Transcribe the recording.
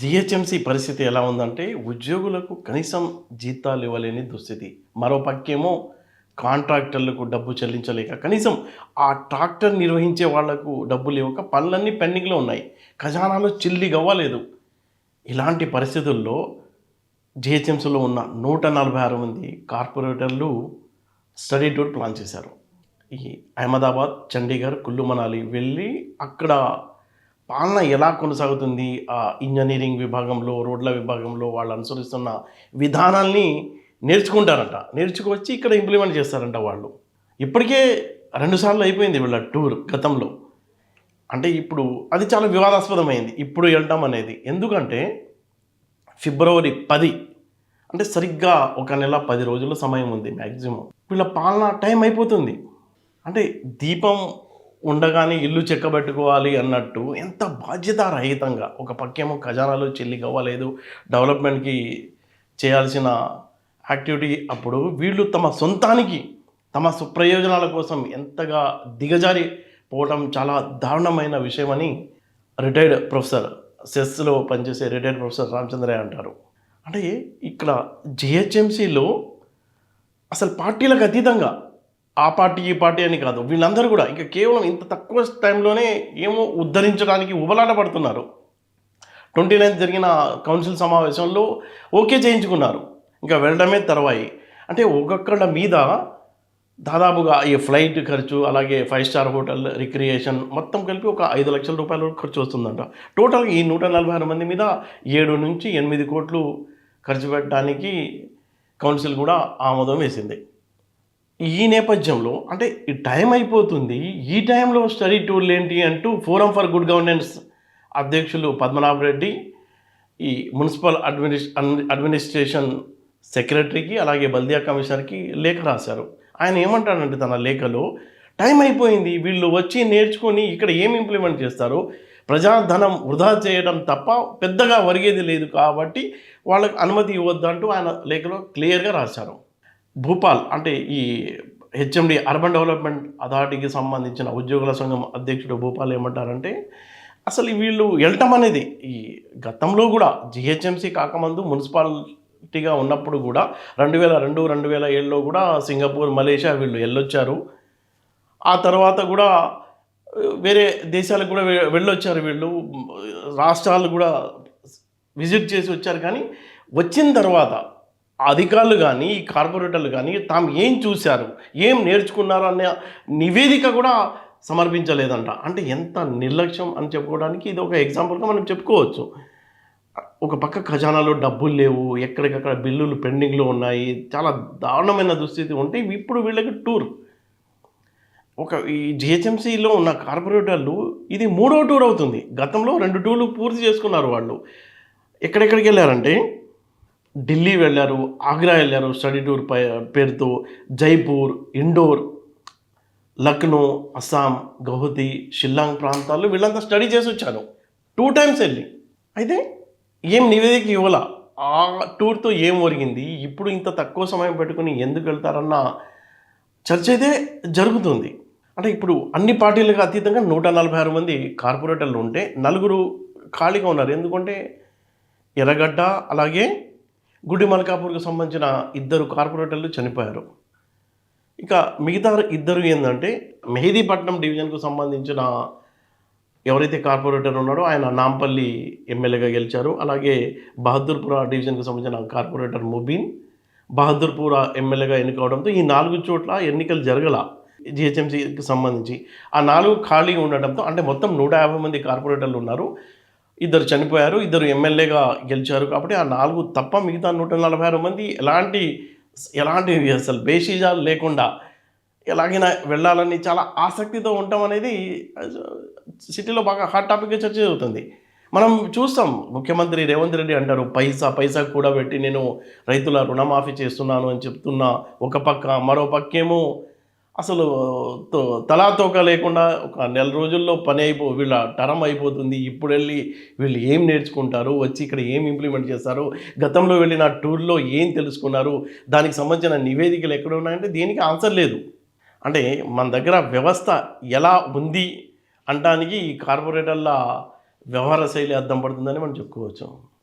GHMC పరిస్థితి ఎలా ఉందంటే ఉద్యోగులకు కనీసం జీతాలు ఇవ్వలేని దుస్థితి. మరో పక్కేమో కాంట్రాక్టర్లకు డబ్బు చెల్లించలేక కనీసం ఆ ట్రాక్టర్ నిర్వహించే వాళ్ళకు డబ్బులు ఇవ్వక పనులన్నీ పెండింగ్లో ఉన్నాయి. ఖజానాలో చిల్లి గవ్వలేదు ఇలాంటి పరిస్థితుల్లో జిహెచ్ఎంసీలో ఉన్న నూట నలభై ఆరు మంది కార్పొరేటర్లు స్టడీ టూర్ ప్లాన్ చేశారు. ఈ అహ్మదాబాద్ చండీగఢ్ కుల్లు మనాలి వెళ్ళి అక్కడ పాలన ఎలా కొనసాగుతుంది? ఆ ఇంజనీరింగ్ విభాగంలో రోడ్ల విభాగంలో వాళ్ళు అనుసరిస్తున్న విధానాల్ని నేర్చుకుంటారంట. నేర్చుకొచ్చి ఇక్కడ ఇంప్లిమెంట్ చేస్తారంట వాళ్ళు. ఇప్పటికే రెండుసార్లు అయిపోయింది వీళ్ళ టూర్ గతంలో. అంటే ఇప్పుడు అది చాలా వివాదాస్పదమైంది. ఇప్పుడు వెళ్ళడం అనేది. ఎందుకంటే ఫిబ్రవరి పది. అంటే సరిగ్గా ఒక నెల పది రోజుల సమయం ఉంది మ్యాక్సిమం వీళ్ళ పాలన టైం అయిపోతుంది. అంటే దీపం ఉండగానే ఇల్లు చెక్కబెట్టుకోవాలి అన్నట్టు ఎంత బాధ్యతారహితంగా ఒక పక్కేమో ఖజానాలు చెల్లి కావలేదు డెవలప్మెంట్కి చేయాల్సిన యాక్టివిటీ అప్పుడు వీళ్ళు తమ సొంతానికి తమ సుప్రయోజనాల కోసం ఎంతగా దిగజారి పోవడం చాలా దారుణమైన విషయమని రిటైర్డ్ ప్రొఫెసర్ సెస్లో పనిచేసే రిటైర్డ్ ప్రొఫెసర్ రామచంద్రయ్య అంటారు. అంటే ఇక్కడ జిహెచ్ఎంసీలో అసలు పార్టీలకు అతీతంగా ఆ పార్టీ ఈ పార్టీ అని కాదు. వీళ్ళందరూ కూడా ఇంకా కేవలం ఇంత తక్కువ టైంలోనే ఏమో ఉద్ధరించడానికి ఉబలాట పడుతున్నారు ట్వంటీ నైన్త్ జరిగిన కౌన్సిల్ సమావేశంలో ఓకే చేయించుకున్నారు. ఇంకా వెళ్ళడమే తర్వాయి. అంటే ఒక్కొక్కళ్ళ మీద దాదాపుగా ఈ ఫ్లైట్ ఖర్చు అలాగే ఫైవ్ స్టార్ హోటల్ రిక్రియేషన్ మొత్తం కలిపి ఒక ఐదు లక్షల రూపాయల వరకు ఖర్చు వస్తుందంట. టోటల్గా ఈ నూట నలభై ఆరు మంది మీద ఏడు నుంచి ఎనిమిది కోట్లు ఖర్చు పెట్టడానికి కౌన్సిల్ కూడా ఆమోదం వేసింది. ఈ నేపథ్యంలో అంటే ఈ టైం అయిపోతుంది. ఈ టైంలో స్టడీ టూర్లు ఏంటి అంటూ ఫోరం ఫర్ గుడ్ గవర్నెన్స్ అధ్యక్షులు పద్మనాభ రెడ్డి ఈ మున్సిపల్ అడ్మినిస్ అడ్మినిస్ట్రేషన్ సెక్రటరీకి అలాగే బల్దియా కమిషనర్కి లేఖ రాశారు. ఆయన ఏమంటాడంటే తన లేఖలో టైం అయిపోయింది. వీళ్ళు వచ్చి నేర్చుకొని ఇక్కడ ఏం ఇంప్లిమెంట్ చేస్తారు? ప్రజాధనం వృధా చేయడం తప్ప పెద్దగా ఒరిగేది లేదు కాబట్టి వాళ్ళకు అనుమతి ఇవ్వద్దంటూ ఆయన లేఖలో క్లియర్గా రాశారు. భూపాల్ అంటే ఈ హెచ్ఎండి అర్బన్ డెవలప్మెంట్ అథారిటీకి సంబంధించిన ఉద్యోగుల సంఘం అధ్యక్షుడు భూపాల్ ఏమంటారంటే అసలు వీళ్ళు వెళ్ళటం అనేది ఈ గతంలో కూడా జిహెచ్ఎంసీ కాకముందు మున్సిపాలిటీగా ఉన్నప్పుడు కూడా రెండు వేల రెండు రెండు వేల ఏడులో కూడా సింగపూర్ మలేషియా వీళ్ళు వెళ్ళొచ్చారు. ఆ తర్వాత కూడా వేరే దేశాలకు కూడా వెళ్ళొచ్చారు వీళ్ళు. రాష్ట్రాలు కూడా విజిట్ చేసి వచ్చారు. కానీ వచ్చిన తర్వాత అధికారులు కానీ ఈ కార్పొరేటర్లు కానీ తాము ఏం చూశారు ఏం నేర్చుకున్నారు అనే నివేదిక కూడా సమర్పించలేదంట. అంటే ఎంత నిర్లక్ష్యం అని చెప్పుకోవడానికి ఇది ఒక ఎగ్జాంపుల్గా మనం చెప్పుకోవచ్చు. ఒక పక్క ఖజానాలో డబ్బులు లేవు ఎక్కడికక్కడ బిల్లులు పెండింగ్లో ఉన్నాయి చాలా దారుణమైన దుస్థితి ఉంటే ఇప్పుడు వీళ్ళకి టూర్. ఒక ఈ జిహెచ్ఎంసీలో ఉన్న కార్పొరేటర్లు ఇది మూడో టూర్ అవుతుంది. గతంలో రెండు టూర్లు పూర్తి చేసుకున్నారు వాళ్ళు. ఎక్కడెక్కడికి వెళ్ళారంటే ఢిల్లీ వెళ్ళారు ఆగ్రా వెళ్ళారు స్టడీ టూర్ పై పేరుతో జైపూర్ ఇండోర్ లక్నో అస్సాం గౌహతి షిల్లాంగ్ ప్రాంతాల్లో వీళ్ళంతా స్టడీ చేసి వచ్చారు. టూ టైమ్స్ వెళ్ళి. అయితే ఏం నివేదిక ఇవ్వాల? ఆ టూర్తో ఏం ఒరిగింది? ఇప్పుడు ఇంత తక్కువ సమయం పెట్టుకుని ఎందుకు వెళ్తారన్న చర్చ అయితే జరుగుతుంది. అంటే ఇప్పుడు అన్ని పార్టీలకు అతీతంగా నూట నలభై ఆరు మంది కార్పొరేటర్లు ఉంటే నలుగురు ఖాళీగా ఉన్నారు. ఎందుకంటే ఎర్రగడ్డ అలాగే గుడి మల్కాపూర్కి సంబంధించిన ఇద్దరు కార్పొరేటర్లు చనిపోయారు. ఇక మిగతా ఇద్దరు ఏంటంటే మెహదీపట్నం డివిజన్కు సంబంధించిన ఎవరైతే కార్పొరేటర్ ఉన్నాడో ఆయన నాంపల్లి ఎమ్మెల్యేగా గెలిచారు. అలాగే బహదూర్పుర డివిజన్కు సంబంధించిన కార్పొరేటర్ ముబీన్ బహదూర్పుర ఎమ్మెల్యేగా ఎన్నుకోవడంతో ఈ నాలుగు చోట్ల ఎన్నికలు జరగల జిహెచ్ఎంసీకి సంబంధించి ఆ నాలుగు ఖాళీగా ఉండటంతో అంటే మొత్తం నూట యాభై మంది కార్పొరేటర్లు ఉన్నారు. ఇద్దరు చనిపోయారు ఇద్దరు ఎమ్మెల్యేగా గెలిచారు కాబట్టి ఆ నాలుగు తప్ప మిగతా నూట నలభై ఆరు మంది ఎలాంటి ఎలాంటి అసలు బేషీజాలు లేకుండా ఎలాగైనా వెళ్ళాలని చాలా ఆసక్తితో ఉండటం అనేది సిటీలో బాగా హాట్ టాపిక్గా చర్చ జరుగుతుంది. మనం చూస్తాం ముఖ్యమంత్రి రేవంత్ రెడ్డి అంటారు పైసా పైసా కూడా పెట్టి నేను రైతుల రుణమాఫీ చేస్తున్నాను అని చెప్తున్నా ఒక పక్క మరో పక్కేమో అసలు తో- లేకుండా ఒక నెల రోజుల్లో పని అయిపో వీళ్ళ టరం అయిపోతుంది. ఇప్పుడు వెళ్ళి వీళ్ళు ఏం నేర్చుకుంటారు? వచ్చి ఇక్కడ ఏం ఇంప్లిమెంట్ చేస్తారు? గతంలో వెళ్ళిన టూర్లో ఏం తెలుసుకున్నారు? దానికి సంబంధించిన నివేదికలు ఎక్కడ ఉన్నాయంటే దీనికి ఆన్సర్ లేదు. అంటే మన దగ్గర వ్యవస్థ ఎలా ఉంది అనడానికి ఈ కార్పొరేటర్ల వ్యవహార శైలి అర్థం పడుతుందని మనం చెప్పుకోవచ్చు.